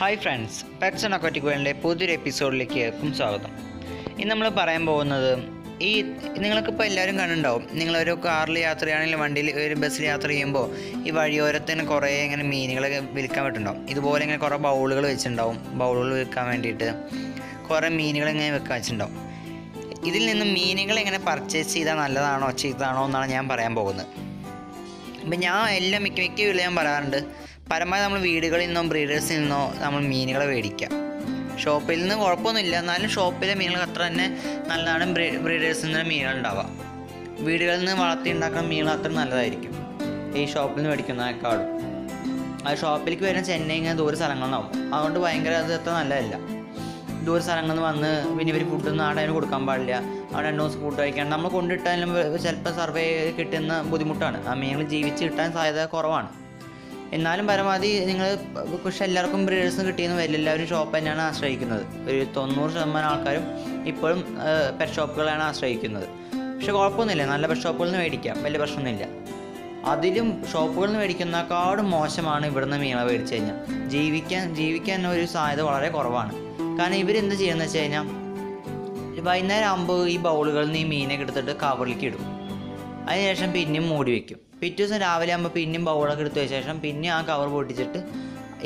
Hi friends pets and aquatic വേൾഡിന്റെ പുതിയൊരു എപ്പിസോഡിലേക്ക് സ്വാഗതം. ഇന്ന് നമ്മൾ പറയാൻ പോകുന്നത് ഈ നിങ്ങൾക്കിപ്പോൾ എല്ലാവരും കണ്ടുണ്ടാവും നിങ്ങളൊരു കാറിൽ യാത്ര ചെയ്യുകയാണെങ്കിൽ വണ്ടിയിൽ ഒരു ബസ്സിൽ യാത്ര ചെയ്യുമ്പോൾ ഈ വഴിയോരത്തിന് കുറേ ഇങ്ങനെ മീനുകളൊക്കെ വിൽക്കാൻ പറ്റുന്നുണ്ടാവും. ഇതുപോലെ ഇങ്ങനെ കുറേ ബൗളുകൾ വെച്ചിട്ടുണ്ടാവും. ബൗളുകൾ വിൽക്കാൻ വേണ്ടിയിട്ട് കുറേ മീനുകൾ ഇങ്ങനെ വെക്കാൻ വെച്ചിട്ടുണ്ടാവും. ഇതിൽ നിന്ന് മീനുകൾ എങ്ങനെ പർച്ചേസ് ചെയ്താൽ നല്ലതാണോ ചീത്തതാണോ എന്നാണ് ഞാൻ പറയാൻ പോകുന്നത്. അപ്പം ഞാൻ എല്ലാം മിക്ക മിക്ക വീട്ടിൽ ഞാൻ പറയാറുണ്ട് പരമാവധി നമ്മൾ വീടുകളിൽ നിന്നോ ബ്രീഡേഴ്സിൽ നിന്നോ നമ്മൾ മീനുകളെ മേടിക്കുക ഷോപ്പിൽ നിന്ന് കുഴപ്പമൊന്നുമില്ല. എന്നാലും ഷോപ്പിലെ മീനുകൾ അത്ര തന്നെ നല്ലതാണ് ബ്രീഡേഴ്സിൽ നിന്ന് മീനുകൾ ഉണ്ടാവുക വീടുകളിൽ നിന്ന് വളർത്തി ഉണ്ടാക്കുന്ന മീനുകൾ അത്ര നല്ലതായിരിക്കും. ഈ ഷോപ്പിൽ നിന്ന് മേടിക്കുന്നതിനേക്കാളും. ആ ഷോപ്പിലേക്ക് വരുന്ന ചെന്നൈ ഇങ്ങനെ ദൂര സ്ഥലങ്ങളുണ്ടാവും അതുകൊണ്ട് ഭയങ്കര അത് അത്ര നല്ലതല്ല. ദൂര സ്ഥലങ്ങളിൽ നിന്ന് വന്ന് പിന്നെ ഇവർ ഫുഡൊന്നും ആടെ അതിന് കൊടുക്കാൻ പാടില്ല. അവിടെ രണ്ട് ദിവസം ഫുഡ് കഴിക്കാണ്ട്. നമ്മൾ കൊണ്ടിട്ടാലും ചിലപ്പോൾ സർവേ കിട്ടുന്ന ബുദ്ധിമുട്ടാണ്. ആ മീനുകൾ ജീവിച്ച് കിട്ടാൻ സാധ്യത കുറവാണ്. എന്നാലും പരമാവധി നിങ്ങൾ പക്ഷെ എല്ലാവർക്കും ബ്രീഡേഴ്സും കിട്ടിയെന്ന് വരില്ല. എല്ലാവരും ഷോപ്പ് തന്നെയാണ് ആശ്രയിക്കുന്നത്. ഒരു തൊണ്ണൂറ് ശതമാനം ആൾക്കാരും ഇപ്പോഴും പെറ്റ് ഷോപ്പുകളാണ് ആശ്രയിക്കുന്നത്. പക്ഷെ കുഴപ്പമൊന്നുമില്ല. നല്ല പെറ്റ് ഷോപ്പുകളിൽ നിന്ന് മേടിക്കാം. വലിയ പ്രശ്നമൊന്നുമില്ല. അതിലും ഷോപ്പുകളിൽ നിന്ന് മേടിക്കുന്നേക്കാളും മോശമാണ് ഇവിടുന്ന് മീള മേടിച്ചു കഴിഞ്ഞാൽ. ജീവിക്കാൻ ജീവിക്കാൻ ഒരു സാധ്യത വളരെ കുറവാണ്. കാരണം ഇവരെന്ത് ചെയ്യുന്നത് വെച്ച് കഴിഞ്ഞാൽ വൈകുന്നേരം ആകുമ്പോൾ ഈ ബൗളുകളിൽ നിന്ന് ഈ മീനൊക്കെ എടുത്തിട്ട് കവറിലേക്ക് ഇടും. അതിനുശേഷം പിന്നെയും മൂടി വെക്കും. പിറ്റേ ദിവസം രാവിലെ ആകുമ്പോൾ പിന്നെയും ബൗളൊക്കെ എടുത്ത ശേഷം പിന്നെ ആ കവർ പൊട്ടിച്ചിട്ട്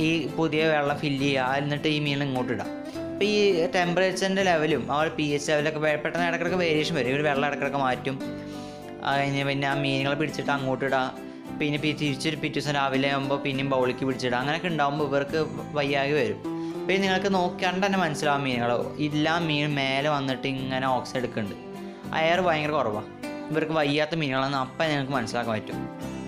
ഈ പുതിയ വെള്ളം ഫില്ല് ചെയ്യുക എന്നിട്ട് ഈ മീൻ ഇങ്ങോട്ട് ഇടാം. അപ്പോൾ ഈ ടെമ്പറേച്ചറിന്റെ ലെവലും ആ പി എച്ച് ലെവലൊക്കെ പെട്ടെന്ന് ഇടയ്ക്കിടയ്ക്ക് വേരിയേഷൻ വരും. ഇവർ വെള്ളം ഇടയ്ക്കിടയ്ക്ക് മാറ്റും. കഴിഞ്ഞ് പിന്നെ ആ മീനുകളെ പിടിച്ചിട്ട് അങ്ങോട്ട് ഇടുക പിന്നെ തിരിച്ചൊരു പിറ്റേ ദിവസം രാവിലെ ആകുമ്പോൾ പിന്നെയും ബൗളിക്ക് പിടിച്ചിടുക അങ്ങനെയൊക്കെ ഉണ്ടാകുമ്പോൾ ഇവർക്ക് വയ്യാകെ വരും. പിന്നെ നിങ്ങൾക്ക് നോക്കിയാണ്ട് തന്നെ മനസ്സിലാവും മീനുകളോ. ഇല്ല മീൻ മേലെ വന്നിട്ട് ഇങ്ങനെ ഓക്സിജൻ എടുക്കുന്നുണ്ട്. അയർ ഭയങ്കര കുറവാണ് ഇവർക്ക് വയ്യാത്ത മീനുകളാണെന്ന് അപ്പം നിങ്ങൾക്ക് മനസ്സിലാക്കാൻ പറ്റും.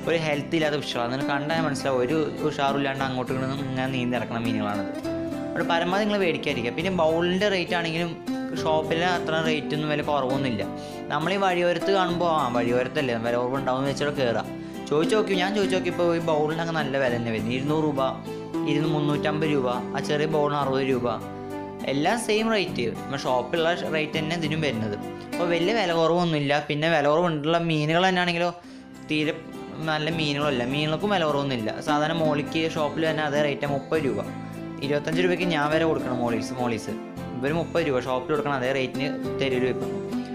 ഒരു ഹെൽത്ത് ഇല്ലാത്ത ഫിഷുകളാണ് അതിന് കണ്ടാൽ മനസ്സിലാവും. ഒരു ഉഷാറില്ലാണ്ട് അങ്ങോട്ട് ഇങ്ങോട്ടും ഇങ്ങനെ നീന്തി ഇറക്കണ മീനുകളാണത്. അവിടെ പരമാവധി നിങ്ങൾ മേടിക്കാതിരിക്കുക. പിന്നെ ബൗളിന്റെ റേറ്റ് ആണെങ്കിലും ഷോപ്പിലെ അത്ര റേറ്റ് ഒന്നും വലിയ കുറവൊന്നുമില്ല. നമ്മൾ ഈ വഴിയോരത്ത് കാണുമ്പോൾ ആ വഴിയോരത്തല്ലേ? വില കുറവുണ്ടാവും വെച്ചിട്ട് കയറാം. ചോദിച്ചു നോക്കി ഞാൻ ചോദിച്ചു നോക്കിയപ്പോൾ ഈ ബൗളിനൊക്കെ നല്ല വില തന്നെ വരുന്നത് ഇരുന്നൂറ് രൂപ ഇരുന്ന് മുന്നൂറ്റമ്പത് രൂപ ആ ചെറിയ ബൗളിന് അറുപത് രൂപ. എല്ലാം സെയിം റേറ്റ് നമ്മൾ ഷോപ്പിലുള്ള റേറ്റ് തന്നെ ഇതിനും വരുന്നത്. അപ്പോൾ വലിയ വില കുറവൊന്നുമില്ല. പിന്നെ വില കുറവുള്ള മീനുകൾ തന്നെയാണെങ്കിലോ തീരെ നല്ല മീനുകളല്ല. മീനുകൾക്കും വില കുറവൊന്നുമില്ല. സാധാരണ മോളിക്ക് ഷോപ്പിൽ തന്നെ അതേ റേറ്റ് മുപ്പത് രൂപ. ഇരുപത്തഞ്ച് രൂപയ്ക്ക് ഞാൻ വരെ കൊടുക്കണം മോളീസ് മോളീസ് ഇവർ മുപ്പത് രൂപ ഷോപ്പിൽ കൊടുക്കണം അതേ റേറ്റിന് തെരുവിൽ വെക്കും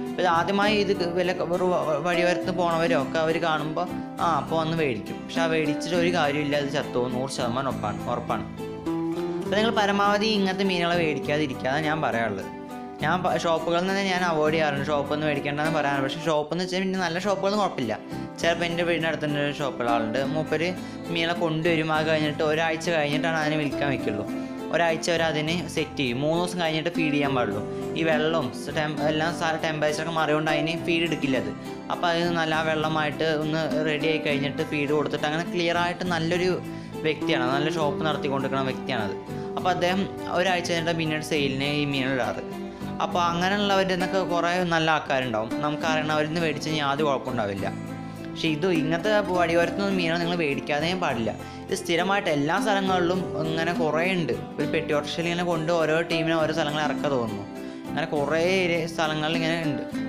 അപ്പോൾ ഇത് ആദ്യമായി ഇത് വില വഴി വഴിയോരത്ത് പോണവരോ ഒക്കെ അവർ കാണുമ്പോൾ ആ അപ്പോൾ വന്ന് മേടിക്കും. പക്ഷെ ആ മേടിച്ചിട്ട് ഒരു കാര്യമില്ല അത് ചത്തോ നൂറ് ശതമാനം ഉറപ്പാണ് ഉറപ്പാണ്. അപ്പോൾ നിങ്ങൾ പരമാവധി ഇങ്ങനത്തെ മീനുകളെ മേടിക്കാതിരിക്കുക. അതാണ് ഞാൻ പറയാനുള്ളത്. ഞാൻ ഷോപ്പുകളിൽ നിന്ന് ഞാൻ അവോയ്ഡ് ചെയ്യാറുണ്ട്. ഷോപ്പൊന്നും നിന്ന് മേടിക്കേണ്ടതെന്ന് പറയാറുണ്ട്. പക്ഷേ ഷോപ്പ് എന്ന് വെച്ചാൽ പിന്നെ നല്ല ഷോപ്പുകളൊന്നും കുഴപ്പമില്ല. ചിലപ്പോൾ എന്റെ വീടിന്റെ ഒരു ഷോപ്പുകളുണ്ട് മൂപ്പര് മീനെ കൊണ്ടുവരും. ആ കഴിഞ്ഞിട്ട് ഒരാഴ്ച കഴിഞ്ഞിട്ടാണ് അതിനെ വിൽക്കാൻ വെക്കുള്ളൂ. ഒരാഴ്ച വരെ അതിനെ സെറ്റ് ചെയ്യും. മൂന്ന് ദിവസം കഴിഞ്ഞിട്ട് ഫീഡ് ചെയ്യാൻ പാടുള്ളൂ. ഈ വെള്ളവും ടെം എല്ലാം ടെമ്പറേച്ചറൊക്കെ മാറിയോണ്ട് അതിന് ഫീഡ് എടുക്കില്ല അത്. അപ്പോൾ അതിന് നല്ല ആ വെള്ളമായിട്ട് ഒന്ന് റെഡി ആയി കഴിഞ്ഞിട്ട് ഫീഡ് കൊടുത്തിട്ട് അങ്ങനെ ക്ലിയർ ആയിട്ട് നല്ലൊരു വ്യക്തിയാണ്. നല്ല ഷോപ്പ് നടത്തിക്കൊണ്ടിരിക്കുന്ന വ്യക്തിയാണത്. അപ്പോൾ അദ്ദേഹം ഒരാഴ്ച കഴിഞ്ഞിട്ട് പിന്നീട് സെയിലിന് ഈ മീനിടാറ് അപ്പോൾ അങ്ങനെയുള്ളവരുടെ നിന്നൊക്കെ കുറേ നല്ല ആൾക്കാരുണ്ടാവും. നമുക്കറിയണം അവരിൽ നിന്ന് മേടിച്ച് കഴിഞ്ഞാൽ യാതൊരു കുഴപ്പമുണ്ടാവില്ല. പക്ഷേ ഇത് ഇങ്ങനത്തെ വഴിയോരത്തുനിന്ന് മീനോ നിങ്ങൾ മേടിക്കാതെയും പാടില്ല. ഇത് സ്ഥിരമായിട്ട് എല്ലാ സ്ഥലങ്ങളിലും ഇങ്ങനെ കുറേ ഉണ്ട്. ഒരു പെട്ടി ഓർഷയിൽ ഇങ്ങനെ കൊണ്ട് ഓരോ ടീമിനെ ഓരോ സ്ഥലങ്ങളിൽ ഇറക്കാൻ തോന്നുന്നു. അങ്ങനെ കുറേ സ്ഥലങ്ങളിൽ ഇങ്ങനെ ഉണ്ട്.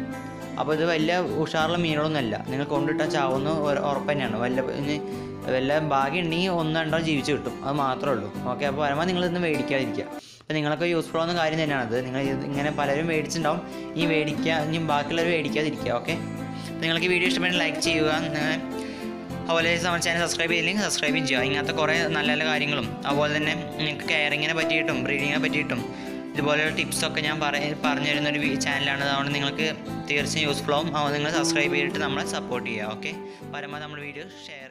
അപ്പോൾ ഇത് വലിയ ഉഷാറുള്ള മീനുകളൊന്നുമല്ല. നിങ്ങൾ കൊണ്ടിട്ടാൽ ചാവുന്ന ഉറപ്പ് തന്നെയാണ്. വല്ല ഇനി വല്ല ഭാഗ്യം ഉണ്ടെങ്കിൽ ഒന്ന് രണ്ടോ ജീവിച്ച് കിട്ടും. അത് മാത്രമേ ഉള്ളൂ. ഓക്കെ അപ്പോൾ പരമാവധി നിങ്ങൾ ഇന്ന് മേടിക്കാതിരിക്കുക. അപ്പോൾ നിങ്ങളൊക്കെ യൂസ്ഫുൾ ആവുന്ന കാര്യം തന്നെയാണത്. നിങ്ങൾ ഇങ്ങനെ പലരും മേടിച്ചിട്ടുണ്ടാവും. ഈ മേടിക്കുക ഇനി ബാക്കിയുള്ളവർ മേടിക്കാതിരിക്കുക. ഓക്കെ നിങ്ങൾക്ക് വീഡിയോ ഇഷ്ടപ്പെട്ടെങ്കിൽ ലൈക്ക് ചെയ്യുക. അതുപോലെ നമ്മുടെ ചാനൽ സബ്സ്ക്രൈബ് ചെയ്തില്ലെങ്കിൽ സബ്സ്ക്രൈബും ചെയ്യുക. ഇങ്ങനത്തെ കുറേ നല്ല നല്ല കാര്യങ്ങളും. അതുപോലെ തന്നെ നിങ്ങൾക്ക് കെയറിങ്ങിനെ പറ്റിയിട്ടും ബ്രീഡിങ്ങിനെ പറ്റിയിട്ടും ഇതുപോലെയുള്ള ടിപ്സൊക്കെ ഞാൻ പറ പറഞ്ഞു തരുന്നൊരു ചാനലാണ് അതുകൊണ്ട് നിങ്ങൾക്ക് തീർച്ചയായും യൂസ്ഫുൾ ആവും. നിങ്ങൾ സബ്സ്ക്രൈബ് ചെയ്തിട്ട് നമ്മളെ സപ്പോർട്ട് ചെയ്യുക ഓക്കെ പരമാവധി നമ്മൾ വീഡിയോ ഷെയർ